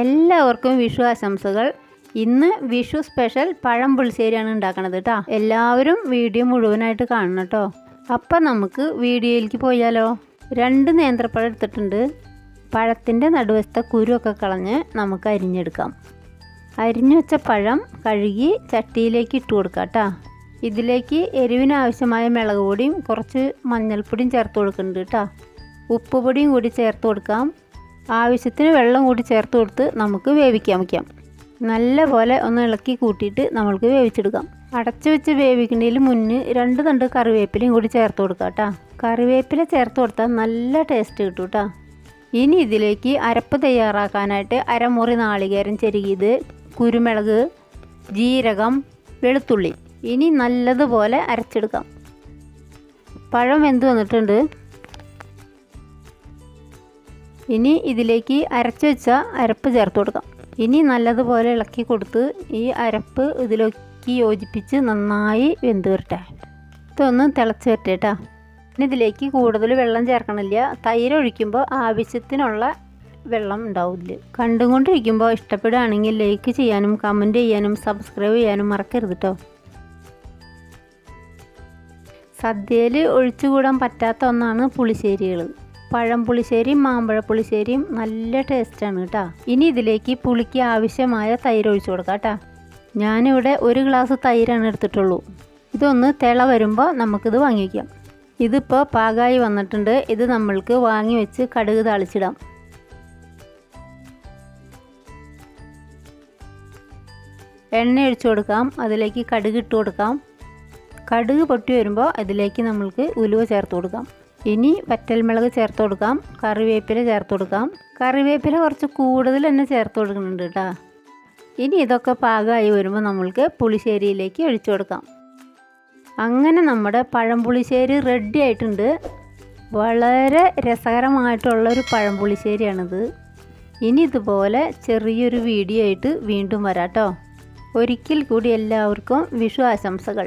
എല്ലാവർക്കും വിഷു ആശംസകൾ. ഇന്ന് വിഷു സ്പെഷ്യൽ പഴം പുളിശ്ശേരിയാണ് ഉണ്ടാക്കണത് കേട്ടോ എല്ലാവരും വീഡിയോ മുഴുവനായിട്ട് കാണണം കേട്ടോ അപ്പം നമുക്ക് വീഡിയോയിലേക്ക് പോയാലോ. രണ്ട് നേന്ത്രപ്പഴം എടുത്തിട്ടുണ്ട്. പഴത്തിന്റെ നടുവശത്തെ കുരുവൊക്കെ കളഞ്ഞ് നമുക്ക് അരിഞ്ഞെടുക്കാം. അരിഞ്ഞു വെച്ച പഴം കഴുകി ചട്ടിയിലേക്ക് ഇട്ട് കൊടുക്കാം കേട്ടോ ഇതിലേക്ക് എരിവിനാവശ്യമായ മുളക് പൊടിയും കുറച്ച് മഞ്ഞൾപ്പൊടിയും ചേർത്ത് കൊടുക്കുന്നുണ്ട് കേട്ടോ ഉപ്പ് പൊടിയും കൂടി ചേർത്ത് കൊടുക്കാം. ആവശ്യത്തിന് വെള്ളം കൂടി ചേർത്ത് കൊടുത്ത് നമുക്ക് വേവിക്കാൻ വയ്ക്കാം. നല്ല പോലെ ഒന്ന് ഇളക്കി കൂട്ടിയിട്ട് നമ്മൾക്ക് വേവിച്ചെടുക്കാം. അടച്ചു വെച്ച് വേവിക്കുന്നതിന് മുന്നേ രണ്ട് തണ്ട് കറിവേപ്പിലയും കൂടി ചേർത്ത് കൊടുക്കാം കേട്ടോ. കറിവേപ്പില ചേർത്ത് കൊടുത്താൽ നല്ല ടേസ്റ്റ് കിട്ടും കേട്ടോ. ഇനി ഇതിലേക്ക് അരപ്പ് തയ്യാറാക്കാനായിട്ട് അരമുറി നാളികേരം ചെരുകിയത് കുരുമുളക് ജീരകം വെളുത്തുള്ളി. ഇനി നല്ലതുപോലെ അരച്ചെടുക്കാം. പഴം വെന്ത് വന്നിട്ടുണ്ട്. ഇനി ഇതിലേക്ക് അരച്ച് വെച്ച അരപ്പ് ചേർത്ത് കൊടുക്കാം. ഇനി നല്ലതുപോലെ ഇളക്കി കൊടുത്ത് ഈ അരപ്പ് ഇതിലേക്ക് യോജിപ്പിച്ച് നന്നായി വെന്ത് വരട്ടെ. ഇതൊന്ന് തിളച്ച് വരട്ടെ ഇനി ഇതിലേക്ക് കൂടുതൽ വെള്ളം ചേർക്കണില്ല. തൈര് ഒഴിക്കുമ്പോൾ ആവശ്യത്തിനുള്ള വെള്ളം ഉണ്ടാവില്ല. കണ്ടുകൊണ്ടിരിക്കുമ്പോൾ ഇഷ്ടപ്പെടുകയാണെങ്കിൽ ലൈക്ക് ചെയ്യാനും കമന്റ് ചെയ്യാനും സബ്സ്ക്രൈബ് ചെയ്യാനും മറക്കരുത് കേട്ടോ സദ്യയിൽ ഒഴിച്ചുകൂടാൻ പറ്റാത്ത ഒന്നാണ് പുളിശ്ശേരികൾ പഴം പുളിശ്ശേരിയും മാമ്പഴ പുളിശ്ശേരിയും നല്ല ടേസ്റ്റാണ് കേട്ടോ. ഇനി ഇതിലേക്ക് പുളിക്ക് ആവശ്യമായ തൈര് ഒഴിച്ചു കൊടുക്കാം കേട്ടോ. ഞാനിവിടെ ഒരു ഗ്ലാസ് തൈരാണ് എടുത്തിട്ടുള്ളൂ. ഇതൊന്ന് തിള വരുമ്പോൾ നമുക്കിത് വാങ്ങി വയ്ക്കാം ഇതിപ്പോൾ പാകമായി വന്നിട്ടുണ്ട്. ഇത് നമ്മൾക്ക് വാങ്ങി വെച്ച് കടുക് താളിച്ചിടാം. എണ്ണ ഒഴിച്ചു കൊടുക്കാം. അതിലേക്ക് കടുക് ഇട്ട് കൊടുക്കാം. കടുക് പൊട്ടി വരുമ്പോൾ അതിലേക്ക് നമ്മൾക്ക് ഉലുവ ചേർത്ത് കൊടുക്കാം. ഇനി വറ്റൽമുളക് ചേർത്ത് കൊടുക്കാം. കറിവേപ്പില ചേർത്ത് കൊടുക്കാം. കറിവേപ്പില കുറച്ച് കൂടുതൽ തന്നെ ചേർത്ത് കൊടുക്കുന്നുണ്ട് കേട്ടോ. ഇനി ഇതൊക്കെ പാകമായി വരുമ്പോൾ നമ്മൾക്ക് പുളിശ്ശേരിയിലേക്ക് ഒഴിച്ചു കൊടുക്കാം. അങ്ങനെ നമ്മുടെ പഴംപുളിശ്ശേരി റെഡി ആയിട്ടുണ്ട്. വളരെ രസകരമായിട്ടുള്ളൊരു പഴം പുളിശ്ശേരിയാണിത് ഇനി ഇതുപോലെ ചെറിയൊരു വീഡിയോ ആയിട്ട് വീണ്ടും വരാട്ടോ ഒരിക്കൽ കൂടി എല്ലാവർക്കും വിഷു ആശംസകൾ.